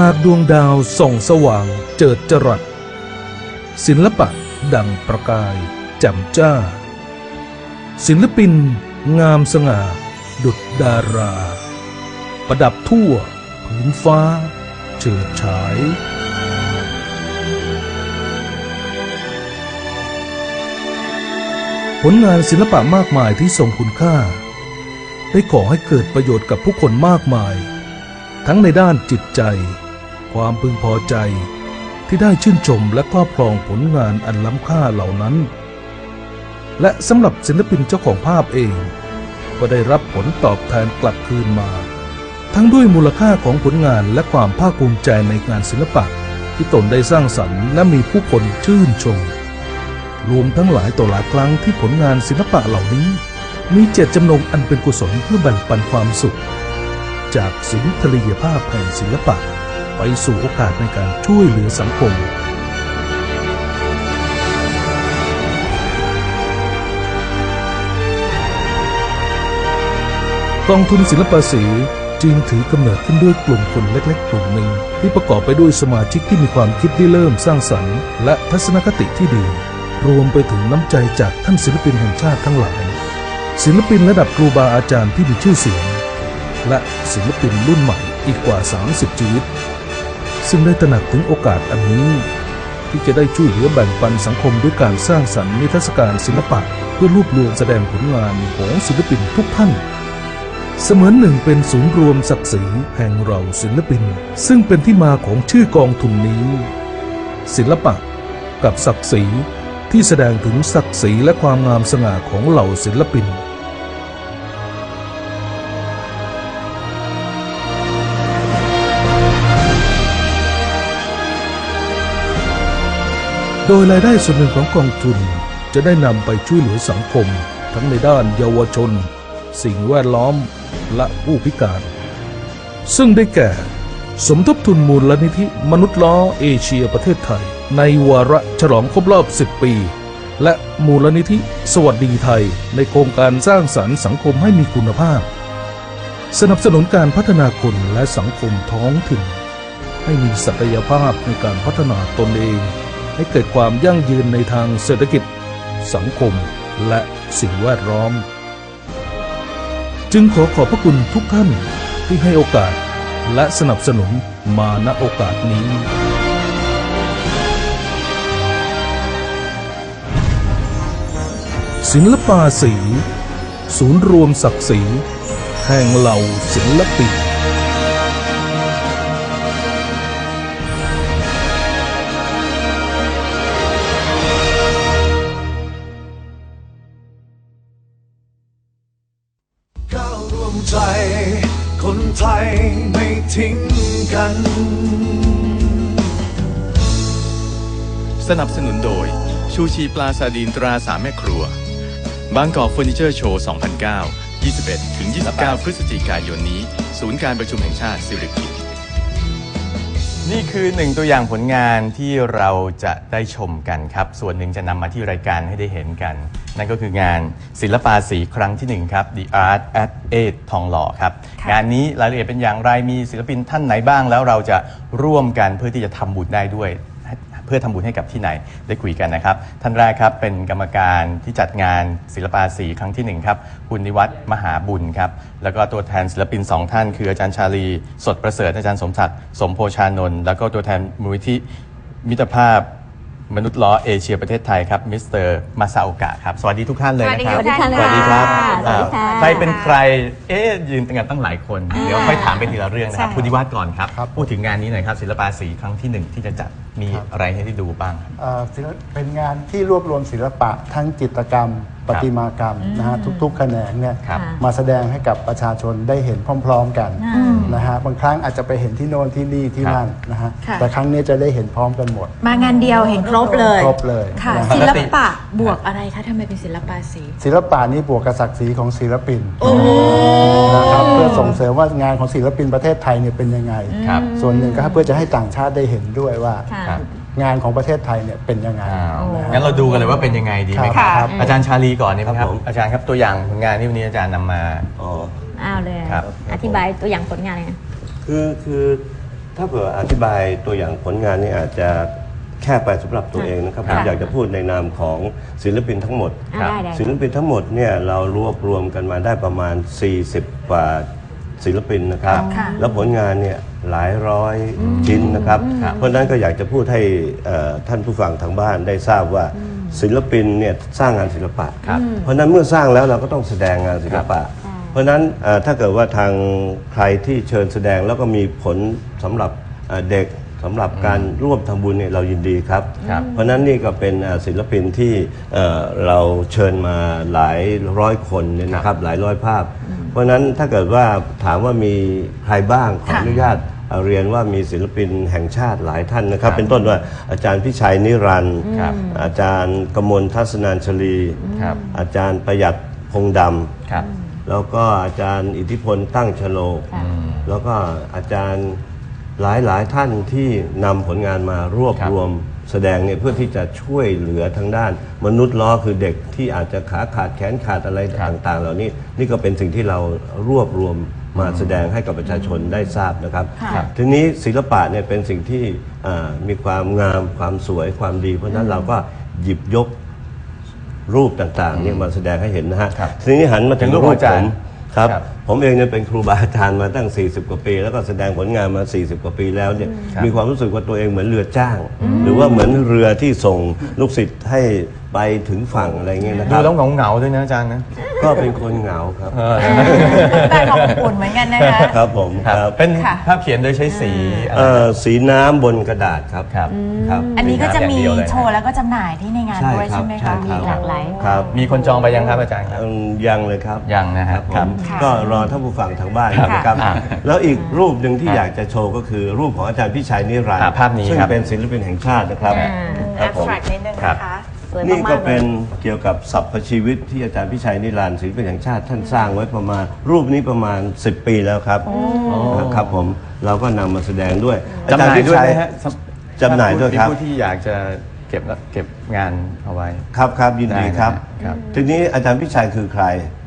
หากดวงดาวส่องสว่างเจิดจรัส ศิลปะดังประกายแจ่มจ้า ศิลปินงามสง่า ดุจดารา ประดับทั่วผืนฟ้าเฉิดฉายผลงานศิลปะมากมายที่ทรงคุณค่า ได้ก่อให้เกิดประโยชน์กับผู้คนมากมาย ทั้งในด้านจิตใจ ความพึงพอใจ ที่ได้ชื่นชมและครอบครองผลงานอันล้ำค่าเหล่านั้น และสำหรับศิลปินเจ้าของภาพเอง ก็ได้รับผลตอบแทนกลับคืนมา ทั้งด้วยมูลค่าของผลงานและความภาคภูมิใจในงานศิลปะที่ตนได้สร้างสรรค์และมีผู้คนชื่นชม รวมทั้งหลายต่อหลายครั้งที่ผลงานศิลปะเหล่านี้ มีเจตจำนงอันเป็นกุศลเพื่อแบ่งปันความสุข จากสุนทรียภาพแห่งศิลปะ ไปสู่โอกาสในการช่วยเหลือสังคม กองทุนศิลปะสีจึงถือกำเนิดขึ้นด้วยกลุ่มคนเล็กๆ กลุ่มหนึ่ง ที่ประกอบไปด้วยสมาชิกที่มีความคิดที่เริ่มสร้างสรรค์ และทัศนคติที่ดี รวมไปถึงน้ำใจจากท่านศิลปินแห่งชาติทั้งหลาย ศิลปินระดับครูบาอาจารย์ที่มีชื่อเสียง และศิลปินรุ่นใหม่อีกกว่า 30 ชีวิต ซึ่งได้ตระหนักถึงโอกาสอันนี้ ที่จะได้ช่วยเหลือแบ่งปันสังคมด้วยการสร้างสรรค์นิทรรศการศิลปะ เพื่อรวบรวมแสดงผลงานของศิลปินทุกท่าน เสมือนหนึ่งเป็นศูนย์รวมศักดิ์ศรีแห่งเราศิลปิน ซึ่งเป็นที่มาของชื่อกองทุนนี้ ศิลปะกับศักดิ์ศรีที่แสดงถึงศักดิ์ศรีและความงามสง่าของเหล่าศิลปิน โดยรายได้ส่วนหนึ่งของกองทุนจะได้นำไปช่วยเหลือสังคม ทั้งในด้านเยาวชน สิ่งแวดล้อมและผู้พิการ ซึ่งได้แก่ สมทบทุนมูลนิธิมนุษย์ล้อเอเชียประเทศไทย ในวาระฉลองครบรอบ 10 ปี และมูลนิธิสวัสดีไทย ในโครงการสร้างสรรค์สังคมให้มีคุณภาพ สนับสนุนการพัฒนาคนและสังคมท้องถิ่น ให้มีศักยภาพในการพัฒนาตนเอง ให้เกิดความยั่งยืนในทางเศรษฐกิจ สังคม และสิ่งแวดล้อม จึงขอขอบพระคุณทุกท่านที่ให้โอกาสและสนับสนุนมาณโอกาสนี้ ศิลปาสี ศูนย์รวมศักดิ์ศรีแห่งเหล่าศิลปิน คนไทยไม่ทิ้งกัน สนับสนุนโดย ชูชีปลาซาดีนตราสามแม่ครัว บางกอกเฟอร์นิเจอร์โชว์ 2009 21 ถึง 29 พฤศจิกายนนี้ ศูนย์การประชุมแห่งชาติสิริกิติ์นี่คือหนึ่งตัวอย่างผลงานที่เราจะได้ชมกันครับ ส่วนหนึ่งจะนำมาที่รายการให้ได้เห็นกัน นั่นก็คืองานศิลปาสีครั้งที่หนึ่งครับ The Art at 8ทองหล่อครับค่ะงานนี้รายละเอียดเป็นอย่างไรมีศิลปินท่านไหนบ้าง แล้วเราจะร่วมกันเพื่อที่จะทำบุญได้ด้วย เพื่อทำบุญให้กับที่ไหนได้คุยกันนะครับ ท่านแรกครับเป็นกรรมการที่จัดงานศิลปาสีครั้งที่หนึ่งครับ คุณนิวัฒน์มหาบุญครับ แล้วก็ตัวแทนศิลปินสองท่าน คืออาจารย์ชาลี สดประเสริฐอาจารย์สมศักดิ์สมโพชานนท์แล้วก็ตัวแทนมูลนิธิมิตรภาพ มนุษย์ล้อเอเชียประเทศไทยครับมิสเตอร์มาซาโอกะครับสวัสดีทุกท่านเลยนะครับ สวัสดีค่ะสวัสดีครับสวัสดีค่ะอ่าใครเป็นใครเอ๊ะยืนกันตั้งหลายคน เดี๋ยวค่อยถามไปทีละเรื่องนะครับใช่คุณนิวัฒน์ก่อนครับ ครับ พูดถึงงานนี้หน่อยครับศิลปาสีครั้งที่หนึ่งที่จะจัดมีอะไรให้ได้ดูบ้างครับ เอ่อศิลปเป็นงานที่รวบรวมศิลปะทั้งจิตรกรรม ประติมากรรมนะฮะทุกๆแขนงเนี่ยครับ มาแสดงให้กับประชาชนได้เห็นพร้อม ๆ กันนะฮะบางครั้งอาจจะไปเห็นที่โน่นที่นี่ที่ครับนั่นนะฮะค่ะ แต่ครั้งนี้จะได้เห็นพร้อมกันหมด มางานเดียวเห็นครบเลย ครบเลยค่ะ นะฮะศิลปะบวกอะไรคะทำไมเป็นศิลปะสี ศิลปะนี้บวกกับศักดิ์ศรีของศิลปินนะครับเพื่อส่งเสริมว่างานของศิลปินประเทศไทยเนี่ยเป็นยังไง ครับ ส่วนหนึ่งก็เพื่อจะให้ต่างชาติได้เห็นด้วยว่า ค่ะ ครับ งานของประเทศไทยเนี่ยเป็นยังไงอ้าวนะฮะ งั้นเราดูกันเลยว่าเป็นยังไงดีไหมคครัรับบอาจารย์ชาลีก่อนนี่ครับครับผม อาจารย์ครับตัวอย่างผลงานที่วันนี้อาจารย์นำมา อ๋อ อ้าวเลยครับ อธิบายตัวอย่างผลงานเลยนะ คือคือถ้าเผื่ออธิบายตัวอย่างผลงานนี่อาจจะแค่ไปสำหรับตัวเองนะครับผมอยากจะพูดในนามของศิลปินทั้งหมด อ่าได้ได้ ศิลปินทั้งหมดเนี่ยเรารวบรวมกันมาได้ประมาณ 40 กว่า ศิลปินนะครับ ค่ะแล้วผลงานเนี่ยหลายร้อยชิ้นนะครับ เพราะฉะนั้นก็อยากจะพูดให้เอ่อท่านผู้ฟังทางบ้านได้ทราบว่าศิลปินเนี่ยสร้างงานศิลปะเพราะฉะนั้นเมื่อสร้างแล้วเราก็ต้องแสดงงานศิลปะ เพราะฉะนั้นเอ่อถ้าเกิดว่าทางใครที่เชิญแสดงแล้วก็มีผลสำหรับเอ่อเด็ก สำหรับการร่วมทำบุญเนี่ยเรายินดีครับ ครับ เพราะฉะนั้นนี่ก็เป็นเอ่อศิลปินที่เอ่อเราเชิญมาหลายร้อยคนเนี่ยนะครับหลายร้อยภาพ เพราะฉะนั้นถ้าเกิดว่าถามว่ามีใครบ้างขอค่ะอนุญาตเอ่อเรียนว่ามีศิลปินแห่งชาติหลายท่านนะครับ เป็นต้นว่าอาจารย์พิชัยนิรันดร์ครับ อาจารย์กมลทัศนานชลี ครับ อาจารย์ประหยัดพงษ์ดำ ครับ แล้วก็อาจารย์อิทธิพลตั้งชโลก แล้วก็อาจารย์ หลายหลายๆท่านที่นำผลงานมารวบครับรวมแสดงเนี่ยเพื่อที่จะช่วยเหลือทางด้าน มนุษย์ล้อคือเด็กที่อาจจะขาขาดแขนขาดอะไรต่างๆ เหล่านี้ นี่ก็เป็นสิ่งที่เรารวบรวมมาแสดงให้กับประชาชนได้ทราบนะครับค่ะทีนี้ศิลปะเนี่ยเป็นสิ่งที่อ่ามีความงามความสวยความดี เพราะฉะนั้นเราก็หยิบยกรูปต่างๆเนี่ยมาแสดงให้เห็นนะฮะครับทีนี้หันมาถึงเป็นรูรูปปอาจารผย์มครับครับ ผมเองเนี่ยเป็นครูบาอาจารย์มาตั้ง 40 กว่าปี แล้วก็แสดงผลงานมา 40 กว่าปีแล้วเนี่ยครับมีความรู้สึกว่าตัวเองเหมือนเรือจ้าง หรือว่าเหมือนเรือที่ส่งลูกศิษย์ให้ไปถึงฝั่งอะไรเงี้ยนะคดูรับแล้วเหงาๆด้วยนะอาจารย์นะก็เป็นคนเหงาครับแต่ขอบอุ่นเหมือนกันนะคะ ครับผมครับเป็นค่ะ ภาพเขียนโดยใช้สีอะไร เอ่อสีน้ำบนกระดาษครับครับ ครับ อันนี้ก็จะมีอย่างเดียวเลยนะโชว์แล้วก็จำหน่ายที่ในงานใช่ด้วยครัใช่บไหมใช่คะ ครับ มีหลากหลาย ครับ มีคนจองไปยังครับอาจารย์ครับ อืมยังเลยครับยังนะฮะครับผครับมค่ะก็รอท่านผู้ฟังทางบ้านครับนะครับอ่าแล้วอีกรูปหนึ่งที่อยากจะโชว์ก็คือรูปของอาจารย์พิชัยนิรันดอ่าร์ภาพนี้ซึ่งครับเป็นศิลปินแห่งชาตินะครับอ่าคแอรับ บผมสแตรกนิดนึงครับ นะคะ สวยนี่มาก็กๆเป็นลยเกี่ยวกับสรรพชีวิตที่อาจารย์พิชัยนิรันดร์ศิลปินแห่งชาติท่านสร้างไว้ประมาณ รูปนี้ประมาณ 10 ปีแล้วครับครับผมเราก็นำมาแสดงด้วยจำหน่ายด้วยอไหมจรฮะจำหน่ายด้วยครับ ผู้ที่อยากจะเก็บเก็บงานเอาไว้ ครับครับยินดีครับ ได้นะครับทีนี้อาจารย์พิชัยคือใคร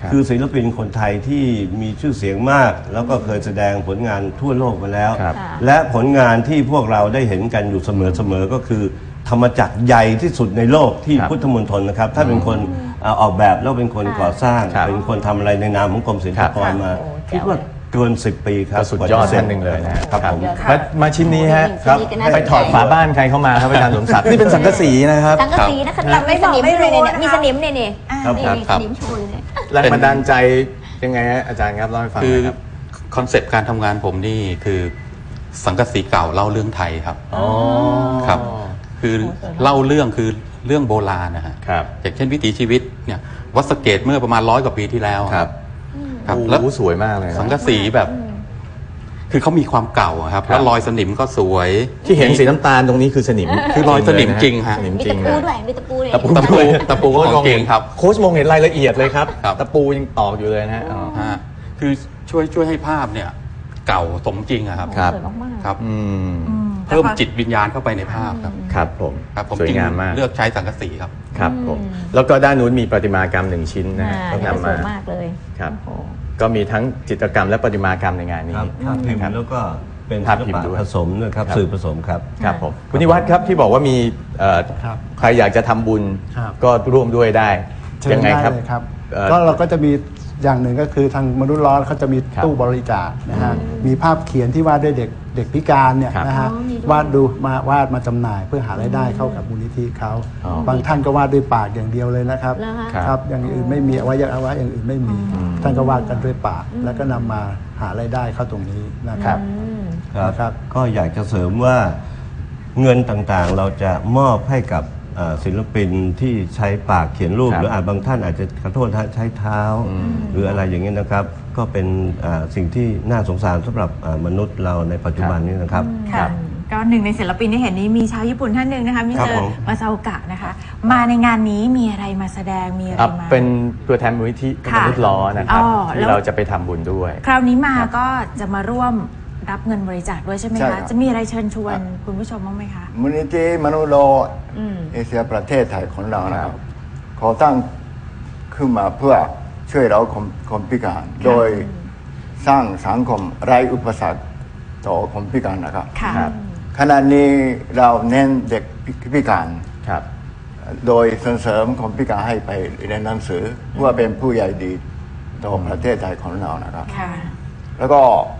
ครับคือศิลปินคนไทยที่มีชื่อเสียงมาก แล้วก็เคยแสดงผลงานทั่วโลกมาแล้ว ครับ และผลงานที่พวกเราได้เห็นกันอยู่เสมอๆก็คือ ธรรมจักรใหญ่ที่สุดในโลกที่ครับพุทธมณฑลนะครับถ้าเป็นคนเอ่อออกแบบแล้วเป็นคนก่อสร้าง ครับเป็นคนทำอะไรในนามของกรมศิลปากรมาโอ้คิดว่า เกิน 10 ปีครับก็สุดยอดกว่าจะเสร็จท่านหนึ่งเลยนะฮะครับผม มามาชิ้นนี้ฮะครับ ไปถอดฝาบ้านใครเข้ามาครับอาจารย์สมศักดิ์นี่เป็นสังกะสีนะครับ สังกะสีนะคะแต่ไม่มีสนิมบอกไม่ด้วยรู้เนี่ยนะคะมีสนิมเนี่ยเนี่ยครับนี่ครับมีครัสบนิมโชว์เลยเนี่ย แรงบันดาลใจยังไงฮะอาจารย์ครับเล่าให้ฟังหคือน่อยครับ คอนเซปต์การทำงานผมนี่คือสังกะสีเก่าเล่าเรื่องไทยครับอ๋อครับ คือเล่าเรื่องคือเรื่องโบราณนะฮะครับ อย่างเช่นวิถีชีวิตเนี่ยวัดสะเกตเมื่อประมาณร้อยกว่าปีที่แล้วครับ ครับโอ้แล้วโหสวยมากเลยนะสังกะสีแบบ คือเขามีความเก่าอะครับครับ แล้วรอยสนิมก็สวย ที่เห็นสีน้ำตาลตรงนี้คือสนิมคือรอยสนิมจริงฮะ สนิมมีจริตะงปูเลยด้วยมีตะปูเลยตะปูตะปูตะปูก็ของจริงครับ โค้ชมองเห็นรายละเอียดเลยครับ ครับ ตะปูยังตอกอยู่เลยนะฮะอ๋อ ฮะคือช่วยช่วยให้ภาพเนี่ย เก่าสมจริงอะครับ ครับ สวยมากๆครับ อืม เพิ่มจิตวิญญาณเข้าไปในภาพครับครับผมครับผมสวยจึงงามมากเลือกใช้สังกะสีครับครับผมแล้วก็ด้านนู้นมีประติมากรรมหนึ่งชิ้นนะฮะอ่าที่เนี่ยสนำวยมามากเลยครับโอ้โหก็มีทั้งจิตรกรรมและประติมากรรมในงานนี้ครับภาพพิมครับพ์แล้วก็เป็นภาพศิลพิมพ์ปะด้วยผสมด้วยครับครับสื่อผสมครับครับผมคุณนิวัฒน์ครับที่บอกว่ามีเอ่อครับใครอยากจะทำบุญครับก็ร่วมด้วยได้เชิญยังไงได้ครับเลยครับเอ่อก็เราก็จะมี อย่างหนึ่งก็คือทางมนุษย์ร้อนเขาจะมีครับตู้บริจาคนะฮะมีภาพเขียนที่วาดด้วยเด็กเด็กพิการเนี่ยครับนะฮะอ๋อมีด้วยวาดดูมาวาดมาจำหน่ายเพื่อหารายได้เข้ากับมูลนิธิเขาอ๋อบางท่านก็วาดด้วยปากอย่างเดียวเลยนะครับเหรอคะครับครับอย่างอื่นไม่มีอวัยวะอย่างอื่นไม่มี ท่านก็วาดกันด้วยปาก แล้วก็นำมาหารายได้เข้าตรงนี้นะครับครับนะครับก็อยากจะเสริมว่าเงินต่างๆ เราจะมอบให้กับเอ่อศิลปินที่ใช้ปากเขียนรูป ครับหรืออาจบางท่านอาจจะขอโทษนะใช้เท้า หรืออะไรอย่างเงี้ยนะครับ ก็เป็นอ่าสิ่งที่น่าสงสารสำหรับอ่ามนุษย์เราในปัจจุบันนี้นะครับค่ะก็หนึ่งในศิลปินที่เห็นนี้มีชาวญี่ปุ่นท่านหนึ่งนะคะมิสเตอครับผร์มมาซาโอกะนะคะ มาในงานนี้มีอะไรมาแสดงมีอะไรอะมา เป็นตัวแทนมูลนิธิมค่ะนุษย์ล้อนะครับอ๋อที่แล้ว เราจะไปทำบุญด้วย คราวนี้มาก็จะมาร่วม รับเงินบริจาคด้วยใช่ไหมใช่คะครับจะมีอะไรเชิญชวนคุณผู้ชมบ้างไหมคะ มูลนิธิมนุษย์โลกเอเชียประเทศไทยของเรานะครับขอตั้งขึ้นมาเพื่อช่วยเราคนคนพิการ โดยสร้างสังคมไร้อุปสรรคต่อคนพิการนะครับค่ะ ครับ ขณะนี้เราเน้นเด็กพิการ ครับ โดยส่งเสริมคนพิการให้ไปเรียนหนังสือเพื่อเป็นผู้ใหญ่ดีต่อประเทศไทยของเรานะครับ ค่ะ แล้วก็พ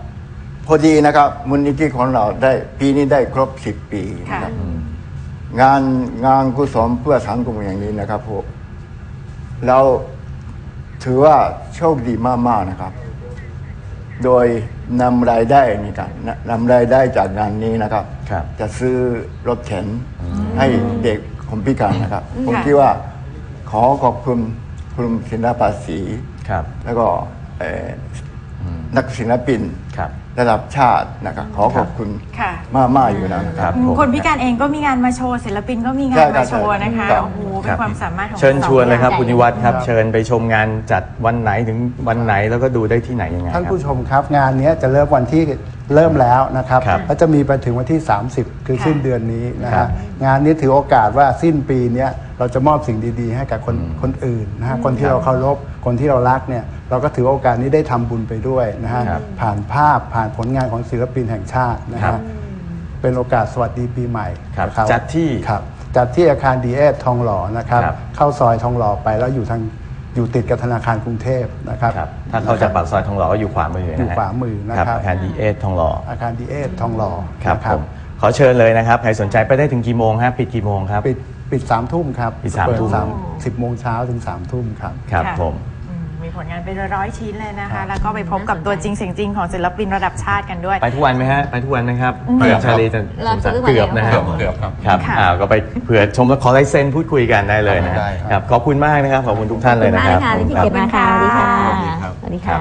อดีนะครับมูลนิธิของเราได้ปีนี้ได้ครบ10ปีนะครับงานงานกุศลเพื่อสังคมอย่างนี้นะครับพวกเราถือว่าโชคดีมากๆนะครับ โดยนำรายได้นี่กันนนำรายได้จากงานนี้นะครับครับ จะซื้อรถเข็นให้เด็กคนพิการนะครับ ผมค่ะคิดว่าขอขอบคุณคุณศิลปาสีครับแล้วก็เอ่ออ นักศิลปินครับ ระดับชาตินะครับขอขอบคุณค่ะ มากมากๆอยู่แล้วนะคครัรับบผมคนพิการเองก็มีงานมาโชว์ศิลปินก็มีงาใช่นครัมาบโชว์นะคะครับโอ้โหเป็นความสามารถของเชิญชวนเลยครับราคุณนิวัฒน์ครับ เชิญไปชมงานจัดวันไหนถึงวันไหนแล้วก็ดูได้ที่ไหนยังไงคท่านรับผู้ชมครับงานเนี้ยจะเริ่มวันที่ เริ่มแล้วนะครับครับแล้วจะมีไปถึงวันที่ 30 คือค่ะสิ้นเดือนนี้นะครัฮะบ งานนี้ถือโอกาสว่าสิ้นปีเนี้ยเราจะมอบสิ่งดีๆ ให้กับคนคนอื่นนะฮะคนที่เราเคารพคนที่เรารักเนี่ยเราก็ถือโอกาสนี้ได้ทำบุญไปด้วยนะฮะครับผ่านภาพผ่านผลงานของศิลปินแห่งชาตินะครัฮะบ เป็นโอกาสสวัสดีปีใหม่ครับนะครับจัดที่ครับจัดที่อาคารดีเอสทองหล่อนะครับ ครับ เข้าซอยทองหล่อไปแล้วอยู่ทาง อยู่ติดกับธนาคารกรุงเทพนะครับครับถ้าเข้าจากปากซอยทองหล่อก็อยู่ขวามือนะฮะอยู่ขวามือนะครับอาคารดีเอสทองหล่ออาคารดีเอสทองหล่อครับนะผมขอเชิญเลยนะครับ ใครสนใจไปได้ถึงกี่โมงฮะปิดกี่โมงครับ ปิดปิดสามทุ่มครับปิดสามเปิทุ่มสามสิบโมงเช้าถึงสามทุ่มครับครับค่ะผมอืมมี ผลงานเป็นร้อยๆชิ้นเลยนะคะแล้วก็ไปพบกับตัวจริงเสียงจริงของศิลปินระดับชาติกันด้วย ไปทุกวันไหมฮะ ไปทุกวันไหมครับเกือบชาลีจะเราซื้อมาเกือบนะฮะแล้วเกือบครับ ครับค่ะ อ่าก็ไปเผื่อชมแล้วขอลายเซ็นพูดคุยกันได้เลยนะฮะได้ครับ ขอบคุณมากนะครับ ขอบคุณทุกท่านขอบเลคุยณนะมากครับนะคะที่ขอบเกียคุรณติมาค่ะสวัสดีครัค่ะบสวัสดีครัค่ะบ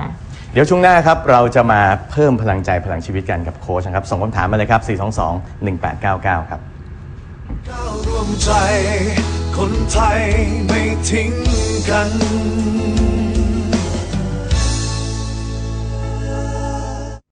เดี๋ยวช่วงหน้าครับ เราจะมาเพิ่มพลังใจพลังชีวิตกันกับโค้ชนะครับ ส่งคำถามมาเลยครับ 422 1899 ครับ ก้าวรวมใจ คนไทยไม่ทิ้งกัน